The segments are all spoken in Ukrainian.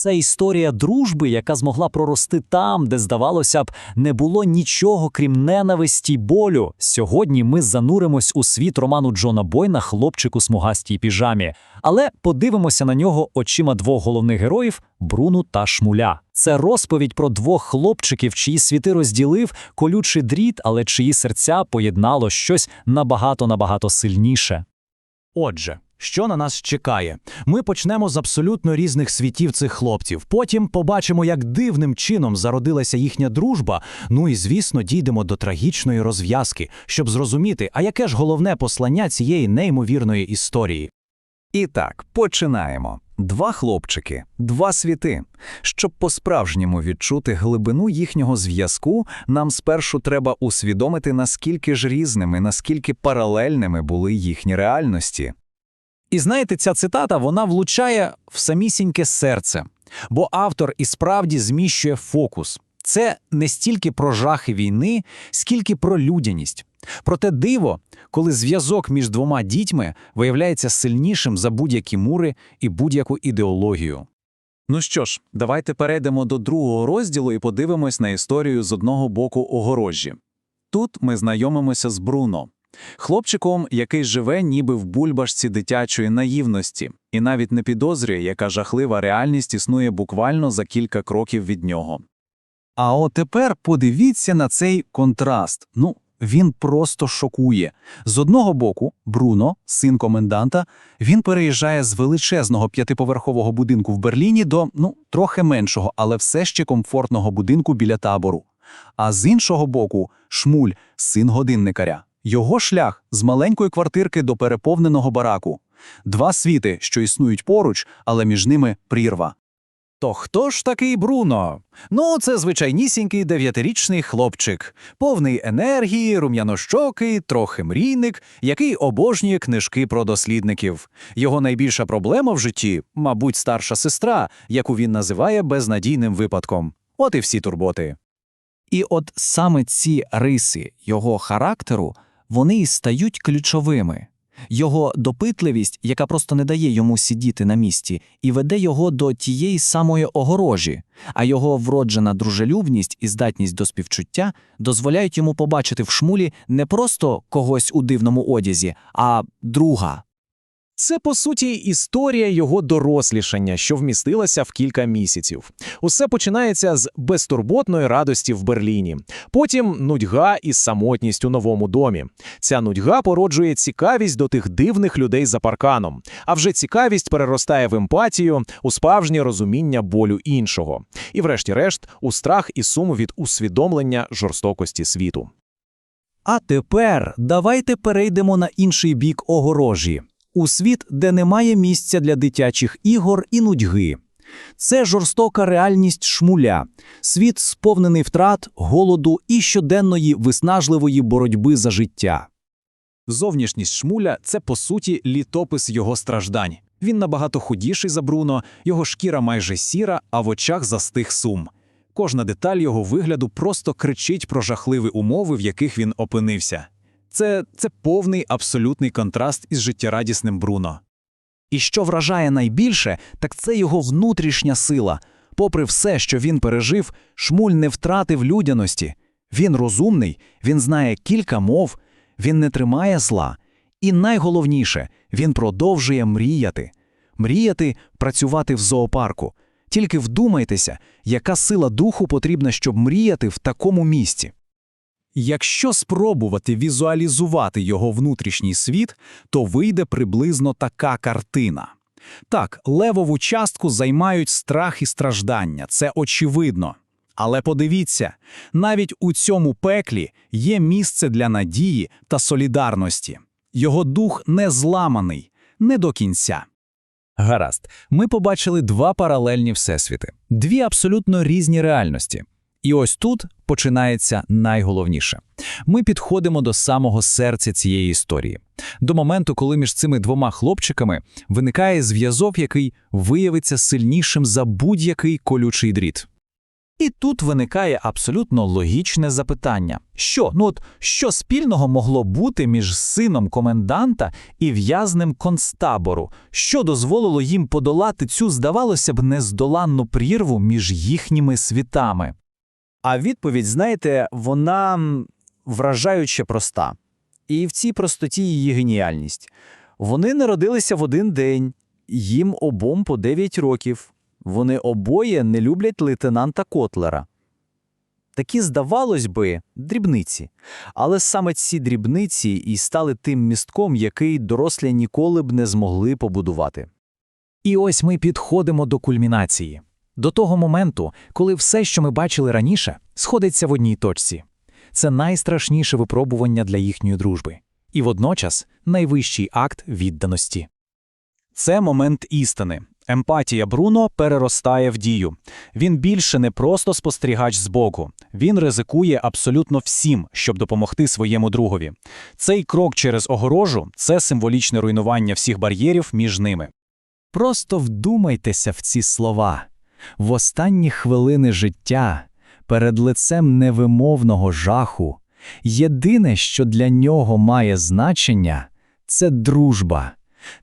Це історія дружби, яка змогла прорости там, де, здавалося б, не було нічого крім ненависті й болю. Сьогодні ми зануримось у світ роману Джона Бойна Хлопчик у смугастій піжамі. Але подивимося на нього очима двох головних героїв Бруну та Шмуля. Це розповідь про двох хлопчиків, чиї світи розділив колючий дріт, але чиї серця поєднало щось набагато набагато сильніше. Отже, що на нас чекає? Ми почнемо з абсолютно різних світів цих хлопців. Потім побачимо, як дивним чином зародилася їхня дружба. Ну і звісно, дійдемо до трагічної розв'язки, щоб зрозуміти, а яке ж головне послання цієї неймовірної історії. І так, починаємо. Два хлопчики, два світи. Щоб по-справжньому відчути глибину їхнього зв'язку, нам спершу треба усвідомити, наскільки ж різними, наскільки паралельними були їхні реальності. І знаєте, ця цитата вона влучає в самісіньке серце, бо автор і справді зміщує фокус. Це не стільки про жахи війни, скільки про людяність. Про те диво, коли зв'язок між двома дітьми виявляється сильнішим за будь-які мури і будь-яку ідеологію. Ну що ж, давайте перейдемо до другого розділу і подивимось на історію з одного боку огорожі. Тут ми знайомимося з Бруно, хлопчиком, який живе ніби в бульбашці дитячої наївності, і навіть не підозрює, яка жахлива реальність існує буквально за кілька кроків від нього. А от тепер подивіться на цей контраст. Ну, він просто шокує. З одного боку, Бруно, син коменданта, він переїжджає з величезного п'ятиповерхового будинку в Берліні до ну трохи меншого, але все ще комфортного будинку біля табору. А з іншого боку, Шмуль, син годинникаря. Його шлях з маленької квартирки до переповненого бараку. Два світи, що існують поруч, але між ними прірва. То хто ж такий Бруно? Ну, це звичайнісінький дев'ятирічний хлопчик, повний енергії, рум'янощокий, трохи мрійник, який обожнює книжки про дослідників. Його найбільша проблема в житті, мабуть, старша сестра, яку він називає безнадійним випадком. От і всі турботи. І от саме ці риси його характеру вони і стають ключовими. Його допитливість, яка просто не дає йому сидіти на місці, і веде його до тієї самої огорожі, а його вроджена дружелюбність і здатність до співчуття дозволяють йому побачити в шмулі не просто когось у дивному одязі, а друга. Це, по суті, історія його дорослішання, що вмістилася в кілька місяців. Усе починається з безтурботної радості в Берліні, потім нудьга і самотність у новому домі. Ця нудьга породжує цікавість до тих дивних людей за парканом, а вже цікавість переростає в емпатію, у справжнє розуміння болю іншого, і, врешті-решт, у страх і сум від усвідомлення жорстокості світу. А тепер давайте перейдемо на інший бік огорожі у світ, де немає місця для дитячих ігор і нудьги. Це жорстока реальність шмуля, світ сповнений втрат, голоду і щоденної виснажливої боротьби за життя. Зовнішність шмуля це по суті літопис його страждань. Він набагато худіший за Бруно, його шкіра майже сіра, а в очах застиг сум. Кожна деталь його вигляду просто кричить про жахливі умови, в яких він опинився. Це, це повний абсолютний контраст із життєрадісним Бруно. І що вражає найбільше, так це його внутрішня сила. Попри все, що він пережив, Шмуль не втратив людяності. Він розумний, він знає кілька мов, він не тримає зла. І найголовніше, він продовжує мріяти. Мріяти працювати в зоопарку. Тільки вдумайтеся, яка сила духу потрібна, щоб мріяти в такому місці. Якщо спробувати візуалізувати його внутрішній світ, то вийде приблизно така картина. Так, левову частку займають страх і страждання, це очевидно. Але подивіться, навіть у цьому пеклі є місце для надії та солідарності. Його дух не зламаний, не до кінця. Гаразд, ми побачили два паралельні всесвіти, дві абсолютно різні реальності. І ось тут починається найголовніше. Ми підходимо до самого серця цієї історії, до моменту, коли між цими двома хлопчиками виникає зв'язок, який виявиться сильнішим за будь-який колючий дріт. І тут виникає абсолютно логічне запитання: що ну от що спільного могло бути між сином коменданта і в'язнем концтабору, що дозволило їм подолати цю, здавалося б, нездоланну прірву між їхніми світами? А відповідь, знаєте, вона вражаюче проста. І в цій простоті її геніальність. Вони народилися в один день, їм обом по 9 років. Вони обоє не люблять лейтенанта Котлера. Такі, здавалось би, дрібниці. Але саме ці дрібниці і стали тим містком, який дорослі ніколи б не змогли побудувати. І ось ми підходимо до кульмінації, до того моменту, коли все, що ми бачили раніше, сходиться в одній точці. Це найстрашніше випробування для їхньої дружби, і водночас найвищий акт відданості. Це момент істини. Емпатія Бруно переростає в дію. Він більше не просто спостерігач збоку. Він ризикує абсолютно всім, щоб допомогти своєму другові. Цей крок через огорожу це символічне руйнування всіх бар'єрів між ними. Просто вдумайтеся в ці слова. В останні хвилини життя, перед лицем невимовного жаху, єдине, що для нього має значення, це дружба,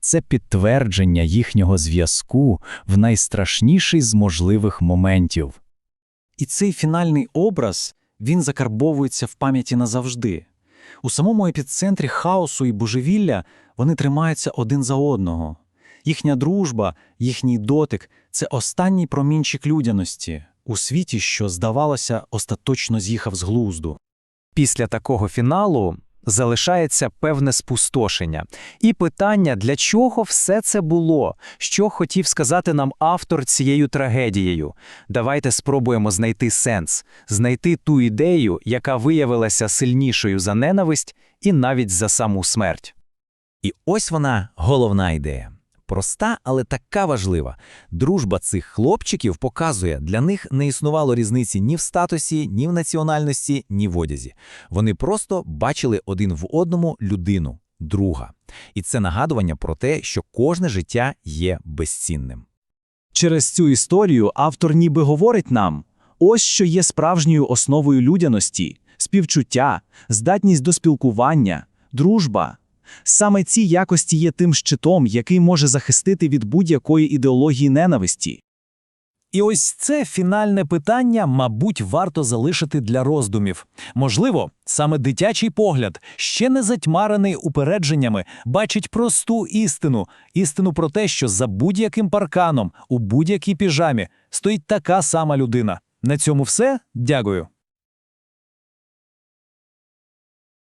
це підтвердження їхнього зв'язку в найстрашніший з можливих моментів. І цей фінальний образ, він закарбовується в пам'яті назавжди. У самому епіцентрі хаосу і божевілля вони тримаються один за одного. Їхня дружба, їхній дотик це останній промінчик людяності у світі, що, здавалося, остаточно з'їхав з глузду. Після такого фіналу залишається певне спустошення. І питання, для чого все це було, що хотів сказати нам автор цією трагедією. Давайте спробуємо знайти сенс, знайти ту ідею, яка виявилася сильнішою за ненависть і навіть за саму смерть. І ось вона головна ідея. Проста, але така важлива. Дружба цих хлопчиків показує, для них не існувало різниці ні в статусі, ні в національності, ні в одязі. Вони просто бачили один в одному людину, друга. І це нагадування про те, що кожне життя є безцінним. Через цю історію автор ніби говорить нам: ось що є справжньою основою людяності, співчуття, здатність до спілкування, дружба. Саме ці якості є тим щитом, який може захистити від будь-якої ідеології ненависті. І ось це фінальне питання, мабуть, варто залишити для роздумів. Можливо, саме дитячий погляд, ще не затьмарений упередженнями, бачить просту істину, істину про те, що за будь-яким парканом, у будь-якій піжамі стоїть така сама людина. На цьому все. Дякую.